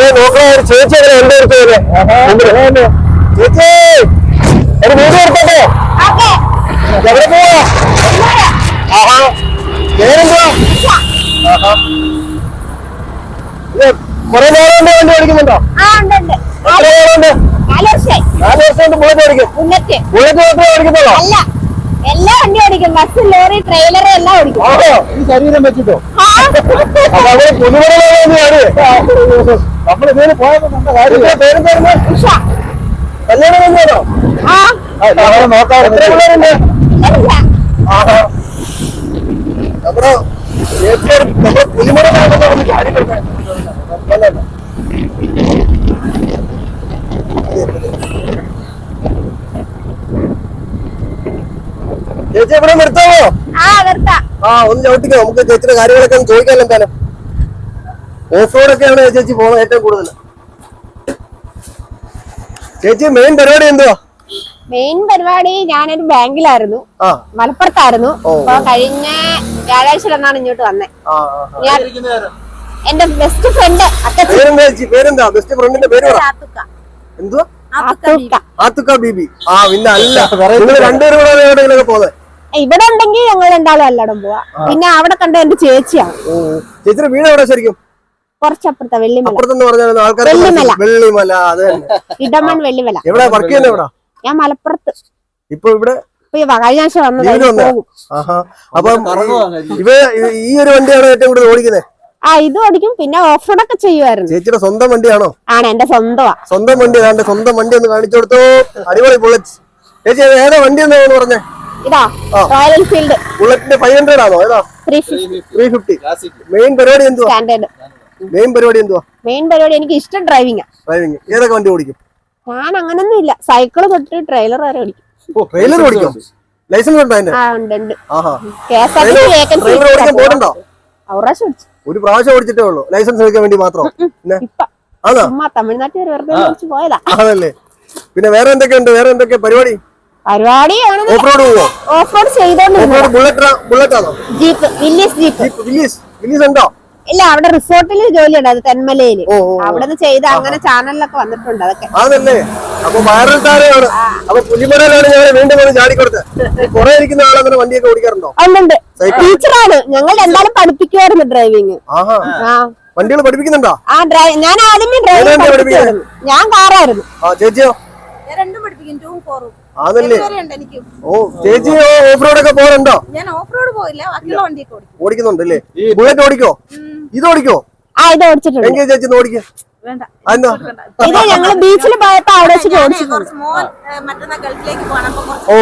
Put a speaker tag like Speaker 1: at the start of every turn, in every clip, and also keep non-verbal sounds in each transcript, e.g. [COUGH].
Speaker 1: അതെ നോക്കണ ഒരു ചേച്ചി അങ്ങനെ എന്റെ അടുത്ത് വരെ? ചേച്ചി ഒരു വീഡിയോ എടുക്കട്ടെ എവിടെ പോവാ? ആഹാ. പേരെന്തുവാ? ഇത് നാളുകൊണ്ട് വണ്ടി ഓടിക്കുന്നുണ്ടോ?
Speaker 2: ആ ഉണ്ട് ഉണ്ട്.
Speaker 1: എത്ര നാളുകൊണ്ട്?
Speaker 2: നാല്
Speaker 1: വർഷം കൊണ്ട് ബുള്ളറ്റ് ഓടിക്കും ബുള്ളറ്റ് മാത്രമേ ഓടിക്കുന്നുള്ളോ
Speaker 2: എല്ലാ വണ്ടി ഓടിക്കും. ബസ് ലോറി ട്രെയിലർ എല്ലാം ഓടിക്കും.
Speaker 1: ഈ ശരീരം വെച്ചിട്ടോ? അവിടെ പുതുമണമാണ് നമ്മൾ ഇതിന് പോയപ്പോ കണ്ട കാര്യം പേരും
Speaker 2: ഉഷ.
Speaker 1: കല്യാണം കഴിഞ്ഞാണോ നോക്കാം എത്ര പിള്ളേരുണ്ട്. ആഹാ. നമ്മുടെ ചേച്ചിയൊരു നമ്മുടെ പുലിമണമാണെന്ന് പറഞ്ഞ് കാര്യം. ചേച്ചി എവിടെ നിർത്താമോ
Speaker 2: ആ നിർത്താം.
Speaker 1: ആ ഒന്ന് ചവിട്ടിക്കോ. നമുക്ക് ചേച്ചിയുടെ കാര്യങ്ങളൊക്കെ ഒന്ന് ചോദിക്കാമല്ലോ എന്തായാലും. ഓഫ് റോഡൊക്കെയാണ് ചേച്ചി പോകുന്നത് ഏറ്റവും കൂടുതൽ. ചേച്ചി മെയിൻ പരിപാടി എന്തുവാ?
Speaker 2: മെയിൻ പരിപാടി ഞാനൊരു ബാങ്കിലായിരുന്നു.
Speaker 1: ആ.
Speaker 2: മലപ്പുറത്തായിരുന്നു. അപ്പൊ കഴിഞ്ഞ വ്യാഴാഴ്ച എന്നാണ് ഇങ്ങോട്ട് വന്നേ.
Speaker 1: ആ ആ, ആ.
Speaker 2: ഞാൻ എന്റെ ബെസ്റ്റ് ഫ്രണ്ട്
Speaker 1: പേരെന്താ ബെസ്റ്റ് ഫ്രണ്ടിന്റെ പേര് എന്തുവാ. ആത്തുക്ക ബീബി ആ പിന്നെ അല്ല. [LAUGHS] നിങ്ങൾ രണ്ടുപേരും കൂടെ എവിടെയെങ്കിലും പോകുന്നത്
Speaker 2: ഇവിടെ ഉണ്ടെങ്കിൽ ഞങ്ങൾ രണ്ടാളും എല്ലായിടും പോവാ. പിന്നെ അവിടെ കണ്ട എന്റെ ചേച്ചിയാണ്.
Speaker 1: ചേച്ചിയുടെ വീട് എവിടെ ശരിക്കും?
Speaker 2: കുറച്ചപ്പുറത്തെ വെള്ളിമല.
Speaker 1: അപ്പുറത്തെന്ന് പറഞ്ഞാൽ ആൾക്കാർ
Speaker 2: വെള്ളിമല.
Speaker 1: വെള്ളിമല അത്
Speaker 2: ഇടമൺ വെള്ളിമല.
Speaker 1: എവിടെ? വർക്ക് ചെയ്യുന്നത് എവിടാ?
Speaker 2: ഞാൻ മലപ്പുറത്ത്.
Speaker 1: ഇപ്പൊ ഇവിടെ?
Speaker 2: ഇപ്പൊ ഈ കഴിഞ്ഞ ആഴ്ച വന്നത്
Speaker 1: ലീവിന് വന്നതാ?
Speaker 2: പോകും.
Speaker 1: ആഹാ. അപ്പം ഇവ ഇവ- ഈ ഒരു വണ്ടിയാണ് ഏറ്റവും കൂടുതൽ ഓടിക്കുന്നത്
Speaker 2: ആ ഇത് ഓടിക്കും. പിന്നെ ഓഫ് റോഡ് ഒക്കെ ചെയ്യുമായിരുന്നു
Speaker 1: ചേച്ചിയുടെ സ്വന്തം വണ്ടിയാണോ?
Speaker 2: ആണ് എന്റെ സ്വന്തമാ
Speaker 1: സ്വന്തം വണ്ടി ഏതാണ്ട് സ്വന്തം വണ്ടി ഒന്ന് കാണിച്ചു കൊടുത്തോ. അടിപൊളി ബുള്ളറ്റ് ചേച്ചി ഏതാ വണ്ടി എന്നാണ് പറഞ്ഞേ?
Speaker 2: ഇതാ റോയൽ
Speaker 1: ബുള്ളറ്റിന്റെ ഫൈവ് ഹൺഡ്രഡ് ആണോ? ഏതാ?
Speaker 2: Three fifty
Speaker 1: three fifty main പരിപാടി എന്തുവാ?
Speaker 2: സ്റ്റാൻഡേർഡ്
Speaker 1: മെയിൻ പരിപാടി എന്തുവാ?
Speaker 2: മെയിൻ പരിപാടി എനിക്ക് ഇഷ്ടം ഡ്രൈവിംഗ്
Speaker 1: ഡ്രൈവിംഗ് ഏതൊക്കെ വണ്ടി ഓടിക്കും?
Speaker 2: ഞാൻ അങ്ങനൊന്നും ഇല്ല. സൈക്കിൾ തൊട്ട് ട്രെയിലർ വരെ ഓടിക്കും.
Speaker 1: ഓ ട്രെയിലർ ഓടിക്കും? ലൈസൻസ് ഉണ്ടോ അതിന്റെ
Speaker 2: ആ ഉണ്ട് ഉണ്ട്.
Speaker 1: ആഹാ.
Speaker 2: K S R T C vacancy
Speaker 1: trailer ഓടിക്കാൻ പോയിട്ടുണ്ടോ?
Speaker 2: ഔറാശം ഓടിച്ചു.
Speaker 1: ഒരു പ്രാവശ്യം ഓടിച്ചിട്ടേ ഉള്ളൂ. ലൈസൻസ് എടുക്കാൻ വേണ്ടി മാത്രം. ആണോ?
Speaker 2: തമിഴ്നാട്ടിൽ വരെ വെറുതെ ഓടിച്ചു പോയതാ.
Speaker 1: അതല്ലേ പിന്നെ വേറെ എന്തൊക്കെയുണ്ട്? വേറെ എന്തൊക്കെ പരിപാടി?
Speaker 2: പരിപാടി
Speaker 1: ഓഫ് റോഡ് പോവോ?
Speaker 2: ഓഫ് റോഡ്
Speaker 1: ചെയ്തോണ്ട് ബുള്ളറ്റ് ബുള്ളറ്റ് ആണോ?
Speaker 2: Jeep Willys jeep
Speaker 1: jeep Willys Willys ഉണ്ടോ?
Speaker 2: ഇല്ല അവിടെ റിസോർട്ടിൽ ജോലി
Speaker 1: ഉണ്ട് അത് തെന്മലയിൽ.
Speaker 2: അവിടെ നിന്ന് ചെയ്ത് അങ്ങനെ ചാനലിലൊക്കെ വന്നിട്ടുണ്ട് അതൊക്കെ.
Speaker 1: അതല്ലേ അപ്പൊ വൈറൽ താരമാണ്. അപ്പൊ പുലിമലയിലാണ് ഞാൻ വീണ്ടും വന്ന് ചാടിക്കൊടുത്തത്. കുറെ ഇരിക്കുന്ന ആളങ്ങനെ വണ്ടിയൊക്കെ ഓടിക്കാറുണ്ടോ?
Speaker 2: ഉണ്ട് ടീച്ചറാണ്. ഞങ്ങൾ എന്തായാലും പഠിപ്പിക്കുമായിരുന്നു ഡ്രൈവിങ്
Speaker 1: ആഹാ.
Speaker 2: ആ.
Speaker 1: വണ്ടികൾ പഠിപ്പിക്കുന്നുണ്ടോ?
Speaker 2: ആ ഡ്രൈവ് ഞാൻ ആദ്യമേ ഡ്രൈവിംഗ് ഞാൻ കാറായിരുന്നു.
Speaker 1: ചേച്ചിയോ?
Speaker 3: രണ്ടും പഠിപ്പിക്കും. ടൂവും ഫോറും
Speaker 1: അതല്ലേ
Speaker 3: ഉണ്ട് എനിക്ക്.
Speaker 1: ഓ ചേച്ചി ഓഫ് റോഡ് ഒക്കെ പോകാറുണ്ടോ?
Speaker 3: ഞാൻ ഓഫ് റോഡ് പോയില്ല. ബാക്കിയുള്ള വണ്ടിയൊക്കെ ഓടിക്കും.
Speaker 1: ഓടിക്കുന്നുണ്ടല്ലേ ബുള്ളറ്റ് ഓടിക്കോ? ഇത് ഓടിക്കോ.
Speaker 2: ആ ഇത് ഓടിച്ചിട്ടുണ്ട്.
Speaker 1: എങ്കിൽ ചേച്ചി
Speaker 2: ഇത് ബീച്ചിൽ പോയപ്പോ അവിടെ ഓടിച്ചിട്ടുണ്ട്
Speaker 1: ഓ.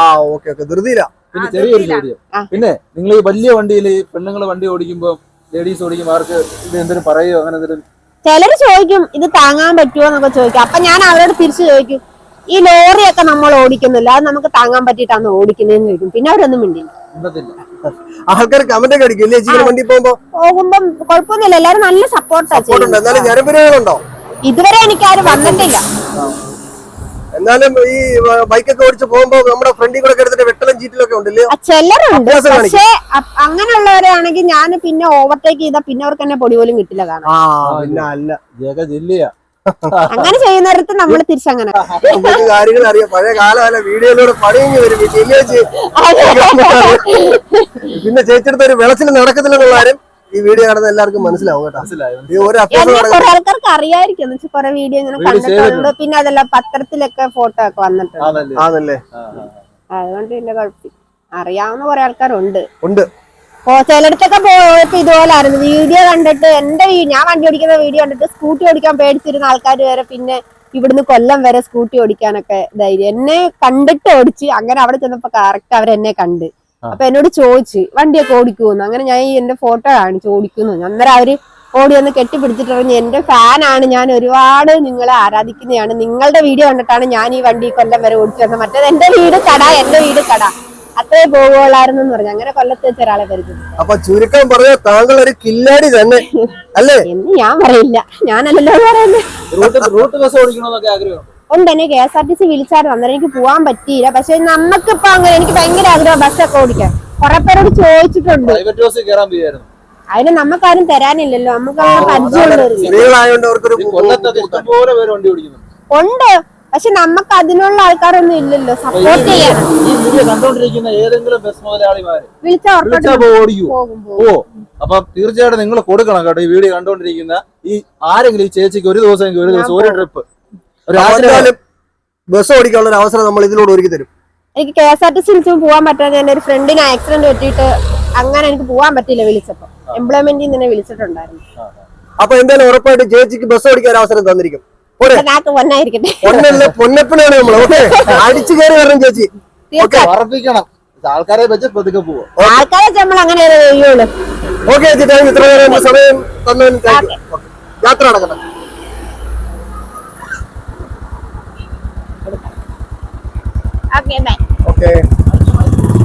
Speaker 1: ആ ഓക്കെ ഓക്കെ. ധൃതിയില്ല
Speaker 4: പിന്നെ ചെറിയൊരു. ചോദ്യം. പിന്നെ നിങ്ങൾ ഈ വലിയ വണ്ടിയിൽ പെണ്ണുങ്ങൾ വണ്ടി ഓടിക്കുമ്പോ ലേഡീസ് ഓടിക്കുമ്പോ അവർക്ക് ഇത് എന്തെങ്കിലും പറയോ? അങ്ങനെ എന്തെങ്കിലും?
Speaker 2: ചിലര് ചോദിക്കും ഇത് താങ്ങാൻ പറ്റുമോ എന്നൊക്കെ ചോദിക്കും. അപ്പൊ ഞാൻ അവരോട് തിരിച്ചു ചോദിക്കും ഈ ലോറിയൊക്കെ നമ്മൾ ഓടിക്കുന്നില്ല അത് നമുക്ക് താങ്ങാൻ പറ്റിയിട്ടാണ് ഓടിക്കുന്നതെന്ന് ചോദിക്കും. പിന്നെ അവരൊന്നും മിണ്ടില്ല.
Speaker 1: ആൾക്കാർ കമന്റ് ഒക്കെ അടിക്കും. ഇല്ലേ ചേച്ചിയുടെ വണ്ടി പോകുമ്പോ?
Speaker 2: പോകുമ്പോ കുഴപ്പമൊന്നുമില്ല. എല്ലാരും നല്ല സപ്പോർട്ടാ
Speaker 1: സപ്പോർട്ട് ഉണ്ട്. എന്നാലും ഞരമ്പുരകളുണ്ടോ?
Speaker 2: ഇതുവരെ എനിക്ക് ആരും വന്നിട്ടില്ല
Speaker 1: എന്നാലും ഈ ബൈക്കൊക്കെ ഓടിച്ച് പോകുമ്പോ നമ്മുടെ ഫ്രണ്ടിൽ കൂടെ എടുത്തിട്ട് വെട്ടലും ചീറ്റിലൊക്കെ ഉണ്ടല്ലേ?
Speaker 2: ചിലരുണ്ട്. പക്ഷേ അങ്ങനെയുള്ളവരാണെങ്കിൽ ഞാൻ പിന്നെ ഓവർടേക്ക് ചെയ്താൽ പിന്നെ അവർക്ക് എന്നെ പൊടി പോലും കിട്ടില്ല കാണാൻ. അങ്ങനെ ചെയ്യുന്നിടത്ത് നമ്മൾ തിരിച്ചങ്ങനെ.
Speaker 1: കാര്യങ്ങൾ അറിയാം. പഴയ കാലമല്ല വീഡിയോയിലൂടെ പണിയെങ്കിൽ വരും. പിന്നെ ചേച്ചിയുടെ ഒരു വെളച്ചിൽ നടക്കത്തില്ലെന്നുള്ള കാര്യം ഈ വീഡിയോ കാണുന്ന എല്ലാവർക്കും മനസ്സിലാവും കേട്ടോ.
Speaker 2: അറിയായിരിക്കും. എന്ന് വെച്ചാൽ കുറെ വീഡിയോ ഇങ്ങനെ
Speaker 4: Video
Speaker 2: കണ്ടിട്ടുണ്ട്. പിന്നെ അതല്ല പത്രത്തിലൊക്കെ ഫോട്ടോ ഒക്കെ വന്നിട്ടുണ്ട്. അതുകൊണ്ട് പിന്നെ കുഴപ്പമില്ല. അറിയാവുന്ന കുറെ ആൾക്കാരുണ്ട്.
Speaker 1: ഉണ്ട്.
Speaker 2: ഓ ചിലയിടത്തൊക്കെ പോയപ്പോ ഇതുപോലായിരുന്നു വീഡിയോ കണ്ടിട്ട് എന്റെ ഞാൻ വണ്ടി ഓടിക്കുന്ന വീഡിയോ കണ്ടിട്ട് സ്കൂട്ടി ഓടിക്കാൻ പേടിച്ചിരുന്ന ആൾക്കാർ വരെ പിന്നെ ഇവിടുന്ന് കൊല്ലം വരെ സ്കൂട്ടി ഓടിക്കാനൊക്കെ ധൈര്യം. എന്നെ കണ്ടിട്ട് ഓടിച്ച് അങ്ങനെ അവിടെ ചെന്നപ്പോ കറക്റ്റ് അവരെന്നെ കണ്ട്. അപ്പൊ എന്നോട് ചോദിച്ച് വണ്ടിയൊക്കെ ഓടിക്കുമെന്ന് അങ്ങനെ ഞാൻ ഈ എന്റെ ഫോട്ടോ കാണിച്ചു ഓടിക്കുന്നു. അന്നേരം അവർ ഓടി ഒന്ന് കെട്ടിപ്പിടിച്ചിട്ട് പറഞ്ഞു എന്റെ ഫാനാണ് ഞാൻ ഒരുപാട് നിങ്ങളെ ആരാധിക്കുന്നതാണ്. നിങ്ങളുടെ വീഡിയോ കണ്ടിട്ടാണ് ഞാൻ ഈ വണ്ടി കൊല്ലം വരെ ഓടിച്ചു വന്നത്. മറ്റേത് എന്റെ വീട് കട എന്റെ വീട് കട. അത്രേ പോകുള്ളായിരുന്നു എന്ന് പറഞ്ഞു. അങ്ങനെ കൊല്ലത്ത് വെച്ച ഒരാളെ പരിചയം
Speaker 1: അപ്പൊ ചുരുക്കം പറഞ്ഞ താങ്കൾ ഒരു കില്ലാടി തന്നെ അല്ലേ?
Speaker 2: എന്ന് ഞാൻ പറയില്ല. ഞാനല്ലല്ലോ പറയുന്നത്.
Speaker 4: റൂട്ട് റൂട്ട് ബസ് ഓടിക്കണമെന്നൊക്കെ ആഗ്രഹം.
Speaker 2: ഉണ്ട് എന്നെ K S R T C വിളിച്ചായിരുന്നു. അന്നേരം എനിക്ക് പോകാൻ പറ്റിയില്ല. പക്ഷെ നമുക്കിപ്പോ അങ്ങനെ എനിക്ക് ഭയങ്കര ആഗ്രഹം ബസ്സൊക്കെ ഓടിക്കാൻ. കുറെ പേരോട് ചോദിച്ചിട്ടുണ്ട്.
Speaker 4: പ്രൈവറ്റ് ബസ് കയറാൻ പോയായിരുന്നു.
Speaker 2: അതിന് നമുക്കാരും തരാനില്ലല്ലോ. നമുക്ക് അങ്ങനെ ഉണ്ട്. പക്ഷെ നമുക്ക് അതിനുള്ള ആൾക്കാരൊന്നും ഇല്ലല്ലോ. സപ്പോർട്ട് ചെയ്യാൻ.
Speaker 4: ഈ വീഡിയോ കണ്ടോണ്ടിരിക്കുന്ന ഏതെങ്കിലും ബസ് മുതലാളിമാര്
Speaker 2: വിളിച്ച
Speaker 4: വിളിച്ചാ
Speaker 2: ഉറപ്പായിട്ടും പോകും പോകും.
Speaker 4: ഓ അപ്പൊ തീർച്ചയായിട്ടും നിങ്ങൾ കൊടുക്കണം കേട്ടോ ഈ വീഡിയോ കണ്ടോണ്ടിരിക്കുന്ന ഈ ആരെങ്കിലും ഈ ചേച്ചിക്ക് ഒരു ദിവസം ഒരു ദിവസം ഒരു ട്രിപ്പ് ഒരു
Speaker 1: ബസ് ഓടിക്കാനുള്ള ഒരു അവസരം നമ്മൾ ഇതിലൂടെ ഒരുക്കി തരും.
Speaker 2: എനിക്ക് കെ എസ് ആർ ടി സിയിൽ പോകാൻ പറ്റാതെ എന്റെ ഒരു ഫ്രണ്ടിന് ആക്സിഡന്റ് പറ്റിയിട്ട് അങ്ങനെ എനിക്ക് പോകാൻ പറ്റില്ല വിളിച്ചപ്പോ. എംപ്ലോയ്മെന്റിൽ നിന്നെ വിളിച്ചിട്ടുണ്ടായിരുന്നു.
Speaker 1: അപ്പൊ എന്തായാലും ഉറപ്പായിട്ട് ചേച്ചിക്ക് ബസ് ഓടിക്കാൻ ഒരു അവസരം തന്നിരിക്കും. പൊന്നല്ല പൊന്നപ്പനാണ് നമ്മൾ. ഓക്കെ. അടിച്ചു കയറി വരണം ചേച്ചി. ഓക്കെ.
Speaker 4: ഉറപ്പിക്കണം. ആൾക്കാരെ വെച്ച് പതുക്കെ പോവാ.
Speaker 2: ആൾക്കാരെ നമ്മൾ അങ്ങനെ ചെയ്യുള്ളൂ.
Speaker 1: ഓക്കെ ചേച്ചി താങ്ക് ഇത്ര നേരം സമയം തന്നതിന് താങ്ക് യാത്ര നടക്കണം
Speaker 2: ഓക്കെ ബൈ.
Speaker 1: ഓക്കെ.